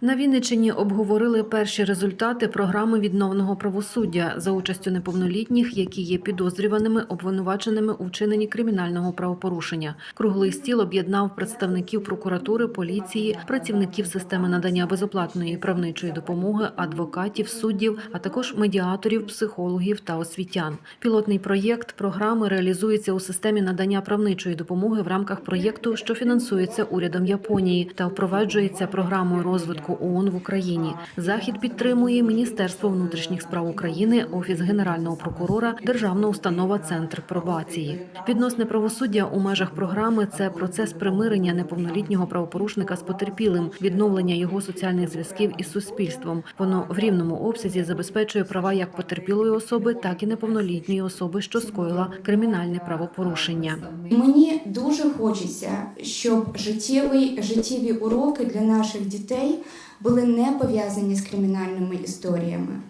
На Вінниччині обговорили перші результати програми відновного правосуддя за участю неповнолітніх, які є підозрюваними, обвинуваченими у вчиненні кримінального правопорушення. Круглий стіл об'єднав представників прокуратури, поліції, працівників системи надання безоплатної правничої допомоги, адвокатів, суддів, а також медіаторів, психологів та освітян. Пілотний проєкт програми реалізується у системі надання правничої допомоги в рамках проєкту, що фінансується урядом Японії та впроваджується програмою розвитку ООН в Україні. Захід підтримує Міністерство внутрішніх справ України, Офіс Генерального прокурора, Державна установа Центр пробації. Відносне правосуддя у межах програми це процес примирення неповнолітнього правопорушника з потерпілим, відновлення його соціальних зв'язків із суспільством. Воно в рівному обсязі забезпечує права як потерпілої особи, так і неповнолітньої особи, що скоїла кримінальне правопорушення. Мені дуже хочеться, щоб життєві, життєві уроки для наших дітей були не пов'язані з кримінальними історіями.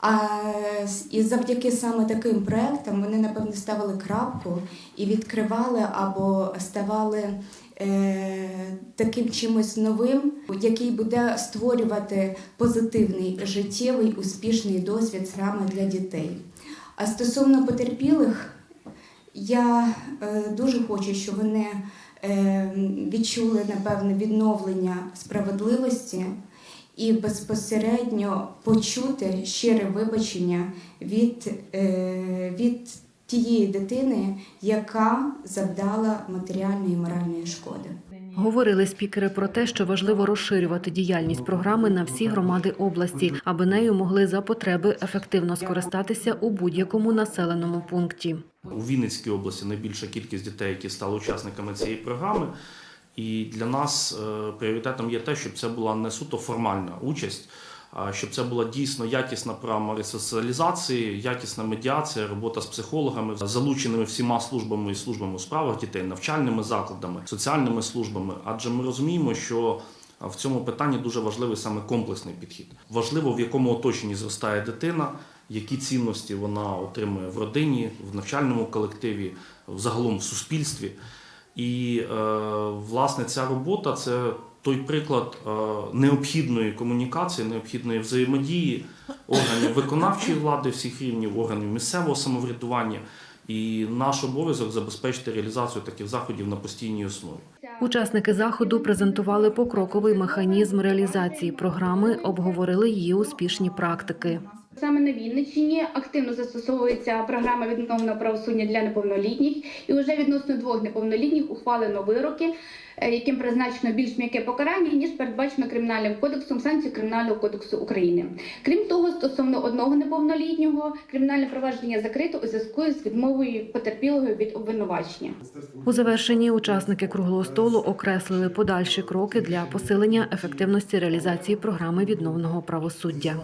А і завдяки саме таким проектам вони напевно ставили крапку і відкривали або ставали е, таким чимось новим, який буде створювати позитивний життєвий успішний досвід саме для дітей. А стосовно потерпілих, я е, дуже хочу, щоб вони е, відчули напевне відновлення справедливості і безпосередньо почути щире вибачення від, е, від тієї дитини, яка завдала матеріальної і моральної шкоди. Говорили спікери про те, що важливо розширювати діяльність програми на всі громади області, аби нею могли за потреби ефективно скористатися у будь-якому населеному пункті. У Вінницькій області найбільша кількість дітей, які стали учасниками цієї програми. І для нас е, пріоритетом є те, щоб це була не суто формальна участь, а щоб це була дійсно якісна програма ресоціалізації, якісна медіація, робота з психологами, залученими всіма службами і службами у справах дітей, навчальними закладами, соціальними службами. Адже ми розуміємо, що в цьому питанні дуже важливий саме комплексний підхід. Важливо, в якому оточенні зростає дитина, які цінності вона отримує в родині, в навчальному колективі, загалом в суспільстві. І е, власне ця робота це той приклад е, необхідної комунікації, необхідної взаємодії органів виконавчої влади всіх рівнів, органів місцевого самоврядування. І наш обов'язок забезпечити реалізацію таких заходів на постійній основі. Учасники заходу презентували покроковий механізм реалізації програми, обговорили її успішні практики. Саме на Вінниччині активно застосовується програма відновленого правосуддя для неповнолітніх, і вже відносно двох неповнолітніх ухвалено вироки, е, яким призначено більш м'яке покарання ніж передбачено кримінальним кодексом санкцій Кримінального кодексу України. Крім того, стосовно одного неповнолітнього кримінальне провадження закрито у зв'язку з відмовою потерпілого від обвинувачення. У завершенні учасники круглого столу окреслили подальші кроки для посилення ефективності реалізації програми відновного правосуддя.